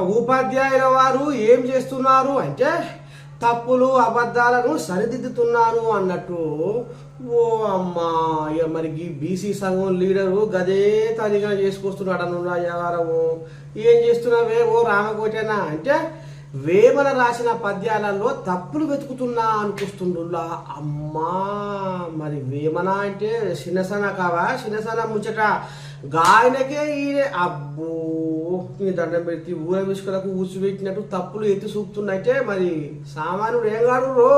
ఉపాధ్యాయుల వారు ఏం చేస్తున్నారు అంటే తప్పులు అబద్ధాలను సరిదిద్దుతున్నాను అన్నట్టు. ఓ అమ్మా ఇక మరి ఈ బీసీ సంఘం లీడరు గదే తనిగా చేసుకొస్తున్నాడు అన్న వ్యవహారము ఏం చేస్తున్నావే? ఓ రామకోటేనా? అంటే వేమన రాసిన పద్యాలలో తప్పులు వెతుకుతున్నా అనిపిస్తుండులా అమ్మా మరి వేమన అంటే చిన్నసన కావా? చిన్నసన ముచ్చట. గాయనకే ఈయన. అబ్బో! నీ దండం పెట్టి ఊర విసుకలకు ఊసిపెట్టినట్టు తప్పులు ఎత్తి చూపుతున్నట్టే మరి సామాన్యుడు ఏం కాడు రో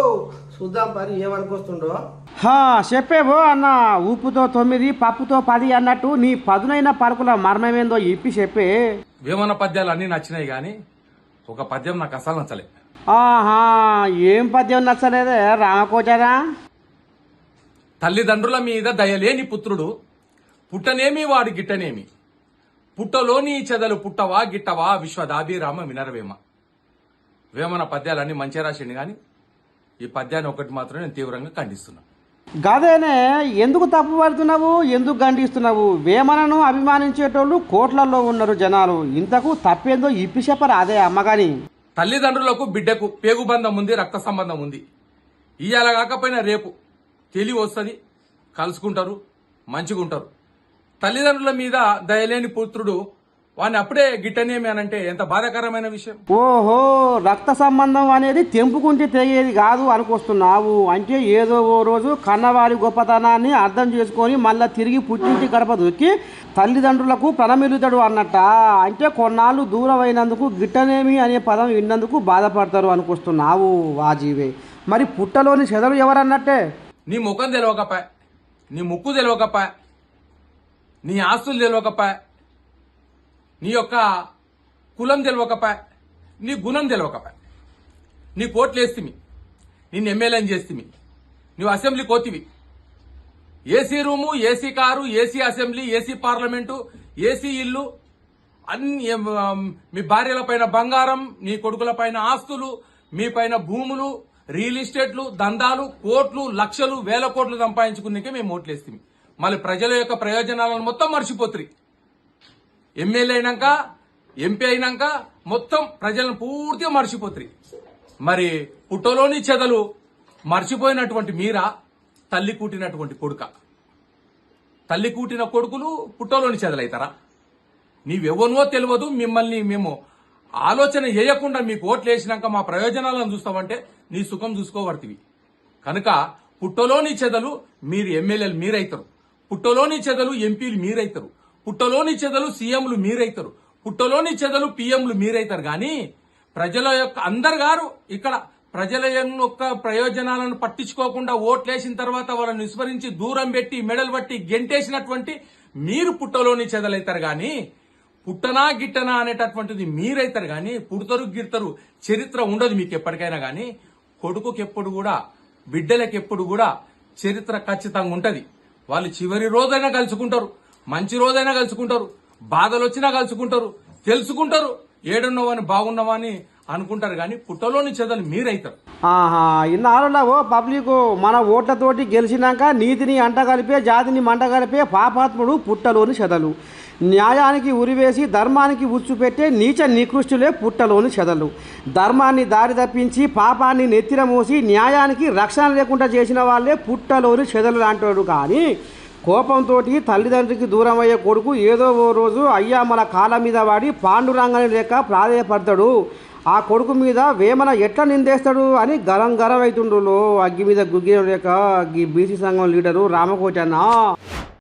చూద్దాం పని ఏమనుకొస్తుండో. హా చెప్పేవో అన్న ఉప్పుతో తొమ్మిది పప్పుతో పది అన్నట్టు నీ పదునైన పరుకుల మర్మమేందో ఇప్పి చెప్పే. వేమన పద్యాలు అన్నీ నచ్చినాయి కానీ ఒక పద్యం నాకు అసలు నచ్చలే. ఆహా ఏం పద్యం నచ్చలేదే? రామకోచరా తల్లిదండ్రుల మీద దయలేని పుత్రుడు పుట్టనేమి వాడి గిట్టనేమి? పుట్టలోని చెదలు పుట్టవా గిట్టవా విశ్వదాభిరామ వినరవేమ. వేమన పద్యాలన్నీ మంచి రాసిండు కానీ ఈ పద్యాన్ని ఒకటి మాత్రం నేను తీవ్రంగా ఖండిస్తున్నా. గదేనే ఎందుకు తప్పు పడుతున్నావు ఎందుకు గండిస్తున్నావు వేమనను అభిమానించేటోళ్ళు కోట్లలో ఉన్నారు జనాలు. ఇంతకు తప్పేందో ఇప్పి చెప్పరా అదే అమ్మగాని. తల్లిదండ్రులకు బిడ్డకు పేగుబంధం ఉంది రక్త సంబంధం ఉంది. ఇవాళ కాకపోయినా రేపు తెలివి వస్తుంది కలుసుకుంటారు మంచిగుంటారు. తల్లిదండ్రుల మీద దయలేని పుత్రుడు వాడిని అప్పుడే గిట్టనేమి అనంటే ఎంత బాధాకరమైన విషయం. ఓహో రక్త సంబంధం అనేది తెంపుకుంటే తెగేది కాదు అనుకొస్తున్నావు. అంటే ఏదో ఓ రోజు కన్నవారి గొప్పతనాన్ని అర్థం చేసుకొని మళ్ళా తిరిగి పుట్టింటి గడప దొక్కి తల్లిదండ్రులకు ప్రణమిలుతాడు అన్నట్ట. అంటే కొన్నాళ్ళు దూరం అయినందుకు గిట్టనేమి అనే పదం విన్నందుకు బాధపడతారు అనుకొస్తున్నావు వాజీవే మరి పుట్టలోని చెదలు ఎవరన్నట్టే? నీ ముఖం తెలియకపాయ్ నీ ముక్కు తెలియకపాయ్ నీ ఆస్తులు తెలియకపాయ్ నీ యొక్క కులం తెలియకపాయ్ నీ గుణం తెలియకపాయ్ నీ కోట్లు వేస్తిమి నిన్ను ఎమ్మెల్యేని చేస్తిమి నువ్వు assembly కోతివి. AC room AC car AC assembly AC parliament AC ఇల్లు అన్ని మీ భార్యల పైన బంగారం నీ కొడుకుల పైన ఆస్తులు మీ పైన భూములు రియల్ ఎస్టేట్లు దందాలు కోట్లు లక్షలు వేల కోట్లు సంపాదించుకునేకే మేము ఓట్లేస్తాం మళ్ళీ ప్రజల యొక్క ప్రయోజనాలను మొత్తం మర్చిపోతుంది ఎమ్మెల్యే అయినాక ఎంపీ అయినాక మొత్తం ప్రజలను పూర్తిగా మర్చిపోతుంది మరి పుట్టలోని చెదలు మర్చిపోయినటువంటి మీరా? తల్లి కూటినటువంటి కొడుక. తల్లి కూటిన కొడుకులు పుట్టలోని చెదలైతారా? నీవెవనో తెలియదు మిమ్మల్ని మేము ఆలోచన చేయకుండా మీకు ఓట్లు వేసినాక మా ప్రయోజనాలను చూస్తామంటే నీ సుఖం చూసుకోబడుతుంది కనుక పుట్టలోని చెదలు మీరు ఎమ్మెల్యేలు మీరైతారు. పుట్టలోని చెదలు ఎంపీలు మీరైతారు. పుట్టలోని చెదలు సీఎంలు మీరైతారు. పుట్టలోని చెదలు పీఎంలు మీరైతారు. కానీ ప్రజల యొక్క అందరు గారు ఇక్కడ ప్రజల యొక్క ప్రయోజనాలను పట్టించుకోకుండా ఓట్లేసిన తర్వాత వాళ్ళని విస్మరించి దూరం పెట్టి మెడలు పట్టి గెంటేసినటువంటి మీరు పుట్టలోని చెదలైతారు. కానీ పుట్టనా గిట్టనా అనేటటువంటిది మీరైతారు. కానీ పుడతరు గిడతరు చరిత్ర ఉండదు మీకు ఎప్పటికైనా. కానీ కొడుకుకి ఎప్పుడు కూడా బిడ్డలకి ఎప్పుడు కూడా చరిత్ర ఖచ్చితంగా ఉంటుంది. వాళ్ళు చివరి రోజైనా కలుసుకుంటారు మంచి రోజైనా కలుసుకుంటారు బాధలు వచ్చినా కలుసుకుంటారు తెలుసుకుంటారు ఏడున్నావని బాగున్నావని అనుకుంటారు. కానీ పుట్టలోని చెదలు మీరైతారు. ఇన్నాళ్ళలో ఓ పబ్లిక్ మన ఓట్లతోటి గెలిచినాక నీతిని అంటగలిపే జాతిని మంటగలిపే పాపాత్ముడు పుట్టలోని చెదలు. న్యాయానికి ఉరివేసి ధర్మానికి ఉచ్చు పెట్టే నీచ నికృష్టులే పుట్టలోని చెదలు. ధర్మాన్ని దారి తప్పించి పాపాన్ని నెత్తిన మోసి న్యాయానికి రక్షణ లేకుండా చేసిన వాళ్ళే పుట్టలోని చెదలు అంటాడు. కానీ కోపంతో తల్లిదండ్రికి దూరం అయ్యే కొడుకు ఏదో ఓ రోజు అయ్యా మన కాళ్ళ మీద వాడి పాండురంగని లేక ప్రాధేయపడతాడు. ఆ కొడుకు మీద వేమన ఎట్లా నిందేస్తాడు అని గరం గరం అవుతుండు అగ్గి మీద గుగ్గిన లేక ఈ బీసీ సంఘం లీడరు రామకోచన్న.